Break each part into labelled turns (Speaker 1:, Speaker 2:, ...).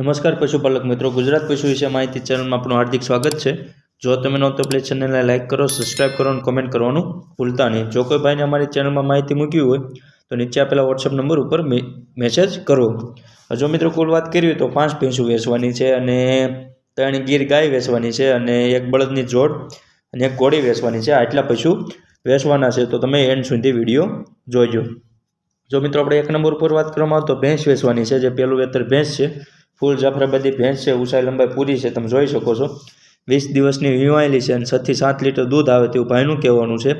Speaker 1: નમસ્કાર પશુપાલક મિત્રો. ગુજરાત પશુ વિશે માહિતી ચેનલમાં આપણું હાર્દિક સ્વાગત છે. જો તમે નહોતો પ્લીઝ ચેનલને લાઇક કરો, સબસ્ક્રાઇબ કરો અને કોમેન્ટ કરવાનું ભૂલતા નહીં. જો કોઈ ભાઈને અમારી ચેનલમાં માહિતી મૂકી હોય, તો નીચે આપેલા વોટ્સઅપ નંબર ઉપર મેસેજ કરો. જો મિત્રો કુલ વાત કરીએ તો પાંચ ભેંસું વેચવાની છે અને ત્રણ ગીર ગાય વેચવાની છે અને એક બળદની જોડ અને એક ઘોડી વેચવાની છે. આટલા પશુ વેચવાના છે. તો તમે એન્ડ સુધી વીડિયો જોજો. જો મિત્રો આપણે એક નંબર ઉપર વાત કરવામાં આવે તો ભેંસ વેચવાની છે. જે પહેલું વેતર ભેંસ છે ફૂલ જાફરાબાદી ભેંસ છે ઊંચાઈ લંબાઈ પૂરી છે, તમે જોઈ શકો છો. વીસ દિવસની વીવાયેલી છે અને છથી સાત લીટર દૂધ આવે તેવું ભાઈનું કહેવાનું છે.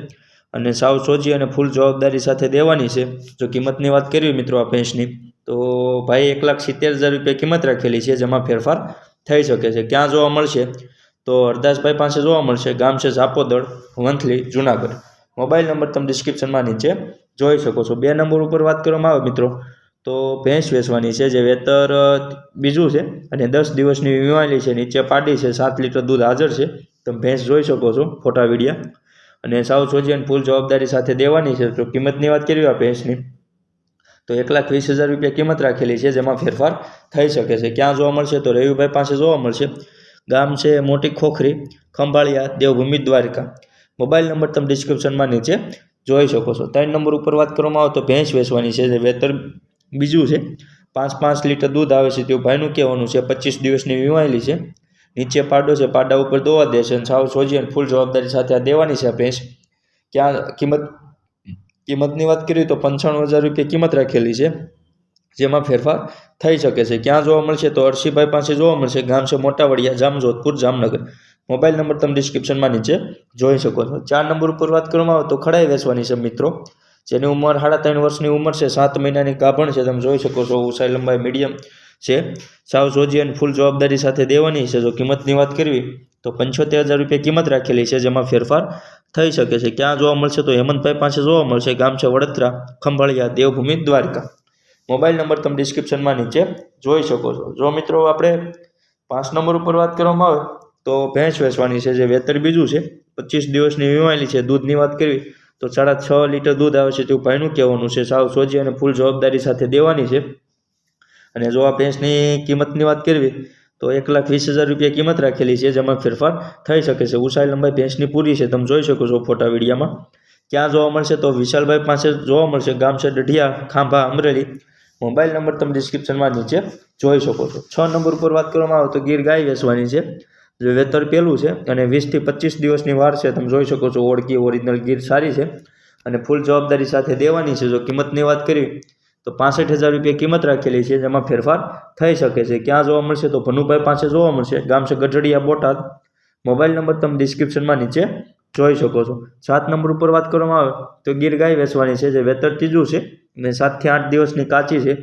Speaker 1: અને સાવ સોજી અને ફૂલ જવાબદારી સાથે દેવાની છે. જો કિંમતની વાત કરવી મિત્રો આ ભેંસની, તો ભાઈ એક લાખ સિત્તેર હજાર રૂપિયા કિંમત રાખેલી છે, જેમાં ફેરફાર થઈ શકે છે. ક્યાં જોવા મળશે? તો હરદાસભાઈ પાસે જોવા મળશે. ગામ છે ઝાપોદળ, વંથલી, જુનાગઢ. મોબાઈલ નંબર તમે ડિસ્ક્રિપ્શનમાં નીચે જોઈ શકો છો. બે નંબર ઉપર વાત કરવામાં આવે મિત્રો. તો ભેંસ વેચવાની છે, જે વેતર બીજું છે, અને દસ દિવસની વીમાયેલી છે, નીચે પાટી છે, સાત લીટર દૂધ હાજર છે. તમે ભેંસ જોઈ શકો છો, ફોટા, વિડીયા. અને સાવ સોજી અને ફૂલ જવાબદારી સાથે દેવાની છે, તો કિંમતની વાત કરી આ ભેંસની. તો એક લાખ વીસ હજાર રૂપિયા કિંમત રાખેલી છે, જેમાં ફેરફાર થઈ શકે છે. ક્યાં જોવા મળશે તો રવિભાઈ પાસે જોવા મળશે. ગામ છે મોટી ખોખરી, ખંભાળિયા, દેવભૂમિ દ્વારકા. મોબાઈલ નંબર તમે ડિસ્ક્રિપ્શનમાં નીચે જોઈ શકો છો. ત્રણ નંબર ઉપર વાત કરવામાં આવે તો ભેંસ વેચવાની છે, જે વેતર બીજું છે, પાંચ પાંચ લીટર દૂધ આવે છે તેવું ભાઈનું કહેવાનું છે, પચીસ દિવસની વીમાયેલી છે. નીચે પાડો છે, પાડા ઉપર દોવા દે છે અને સાવ સોજી અને ફૂલ જવાબદારી સાથે આ દેવાની છે ભેંસ. ક્યાં કિંમત, કિંમતની વાત કરીએ તો પંચાણું હજાર રૂપિયા કિંમત રાખેલી છે, જેમાં ફેરફાર થઈ શકે છે. ક્યાં જોવા મળશે તો અરશીભાઈ પાસે જોવા મળશે, ગામ છે મોટાવડિયા જામજોધપુર જામનગર. મોબાઈલ નંબર તમે ડિસ્ક્રિપ્શનમાં નીચે જોઈ શકો છો. ચાર નંબર ઉપર વાત કરવામાં આવે તો ખડાઈ વેચવાની છે મિત્રો. જેની ઉંમર સાડા ત્રણ વર્ષની ઉંમર છે, સાત મહિનાની ગાભણ છે, તમે જોઈ શકો છો ઊંચાઈ લંબાઈ મીડિયમ છે. સાવ સોજી અને ફૂલ જવાબદારી સાથે દેવાની છે. જો કિંમતની વાત કરવી, તો પંચોતેર હજાર રૂપિયા કિંમત રાખેલી છે, જેમાં ફેરફાર થઈ શકે છે. ક્યાં જોવા મળશે તો હેમંતભાઈ પાસે જોવા મળશે. ગામ છે વડોદરા, ખંભાળિયા, દેવભૂમિ, દ્વારકા. મોબાઈલ નંબર તમે ડિસ્ક્રિપ્શનમાં નીચે જોઈ શકો છો. જો મિત્રો આપણે પાંચ નંબર ઉપર વાત કરવામાં આવે, તો ભેંસ વેચવાની છે, જે વેતર બીજું છે. પચીસ દિવસની વીમાયેલી છે. દૂધની વાત કરવી તો સાડા છ લીટર દૂધ આવે છે તેવું ભાઈનું કહેવાનું છે. સાવ સોજી અને ફૂલ જવાબદારી સાથે દેવાની છે. અને જો આ ભેંસની કિંમતની વાત કરવી, તો એક લાખ વીસ હજાર રૂપિયા કિંમત રાખેલી છે, જેમાં ફેરફાર થઈ શકે છે. ઉષાઈ લંબાઈ ભેંસની પૂરી છે. તમે જોઈ શકો છો ફોટા વિડીયામાં. ક્યાં જોવા મળશે તો વિશાલભાઈ પાસે જોવા મળશે. ગામ છે દઢિયા, ખાંભા, અમરેલી. મોબાઈલ નંબર તમે ડિસ્ક્રિપ્શનમાં નીચે જોઈ શકો છો. છ નંબર ઉપર વાત કરવામાં આવે તો ગીર ગાય વેચવાની છે. જે વેતર પહેલું છે અને વીસથી પચીસ દિવસની વાર છે, તમે જોઈ શકો છો ઓળખી ઓરિજિનલ ગીર સારી છે. અને ફૂલ જવાબદારી સાથે દેવાની છે, જો કિંમતની વાત કરવી તો પાસઠ હજાર રૂપિયા કિંમત રાખેલી છે, જેમાં ફેરફાર થઈ શકે છે. ક્યાં જોવા મળશે તો ભનુભાઈ પાસે જોવા મળશે. ગામ છે ગઢડિયા, બોટાદ. મોબાઈલ નંબર તમે ડિસ્ક્રિપ્શનમાં નીચે જોઈ શકો છો. સાત નંબર ઉપર વાત કરવામાં આવે, તો ગીર ગાય વેચવાની છે, જે વેતર ત્રીજું છે અને સાતથી આઠ દિવસની કાચી છે.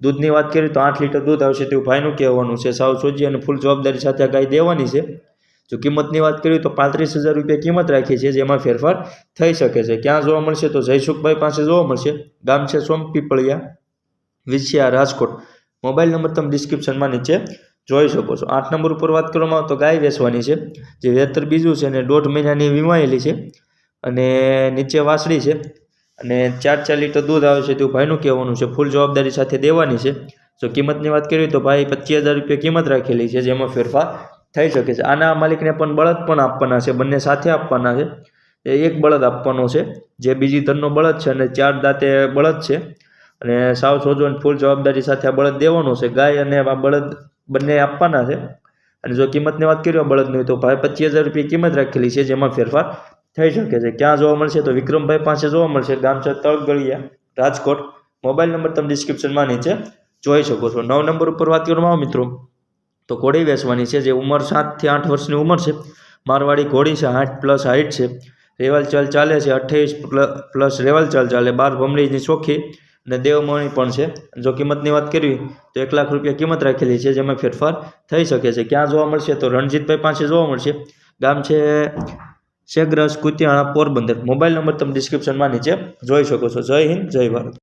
Speaker 1: દૂધની વાત કરીએ તો આઠ લીટર દૂધ આવશે તેવું ભાઈનું કહેવાનું છે. સાવ સોજી અને ફૂલ જવાબદારી સાથે ગાય દેવાની છે. જો કિંમતની વાત કરીએ તો પાંત્રીસ હજાર રૂપિયા કિંમત રાખી છે જેમાં ફેરફાર થઈ શકે છે. ક્યાં જોવા મળશે તો જયસુખભાઈ પાસે જોવા મળશે. ગામ છે સોમપીપળિયા, વિછિયા, રાજકોટ. મોબાઈલ નંબર તમે ડિસ્ક્રિપ્શનમાં નીચે જોઈ શકો છો. આઠ નંબર ઉપર વાત કરવામાં તો ગાય વેચવાની છે. જે વેતર બીજું છે અને દોઢ મહિનાની વીમાયેલી છે. અને નીચે વાસળી છે. અને ચાર ચાર લીટર દૂધ આવે છે તેવું ભાઈનું કહેવાનું છે. ફૂલ જવાબદારી સાથે દેવાની છે. જો કિંમતની વાત કરીએ તો ભાઈ પચીસ હજાર રૂપિયા કિંમત રાખેલી છે જેમાં ફેરફાર થઈ શકે છે. આના માલિકને પણ બળદ પણ આપવાના છે. બંને સાથે આપવાના છે. એ એક બળદ આપવાનો છે. જે બીજી ધનનો બળદ છે અને ચાર દાંતે બળદ છે. અને સાવ સોજો અને ફૂલ જવાબદારી સાથે આ બળદ દેવાનો છે. ગાય અને આ બળદ બંને આપવાના છે. અને જો કિંમતની વાત કરીએ બળદની તો ભાઈ પચીસ હજાર રૂપિયા કિંમત રાખેલી છે જેમાં ફેરફાર થઈ શકે છે? ક્યાં જોવા મળશે તો વિક્રમભાઈ પાસે જોવા મળશે. ગામ છે તળગળિયા રાજકોટ. મોબાઈલ નંબર તમે ડિસ્ક્રિપ્શનમાં નીચે જોઈ શકો છો. નવ નંબર ઉપર વાત કરવામાં આવે મિત્રો. તો ઘોડી વેચવાની છે, જે ઉંમર સાતથી આઠ વર્ષની ઉંમર છે. મારવાડી ઘોડી છે, આઠ પ્લસ હાઇટ છે. રેવાલ ચાલ ચાલે છે, અઠ્યાવીસ પ્લસ રેવાલ ચાલ ચાલે. બાર ભમરીની ચોખ્ખી અને દેવમણી પણ છે. જો કિંમતની વાત કરવી તો એક લાખ રૂપિયા કિંમત રાખેલી છે, જેમાં ફેરફાર થઈ શકે છે. ક્યાં જોવા મળશે તો રણજીતભાઈ પાસે જોવા મળશે. ગામ છે શેગ્રસ કુતિયાણા પોરબંદર. મોબાઈલ નંબર તમે ડિસ્ક્રિપ્શનમાં નીચે જોઈ શકો છો. જય હિન્દ, જય ભારત.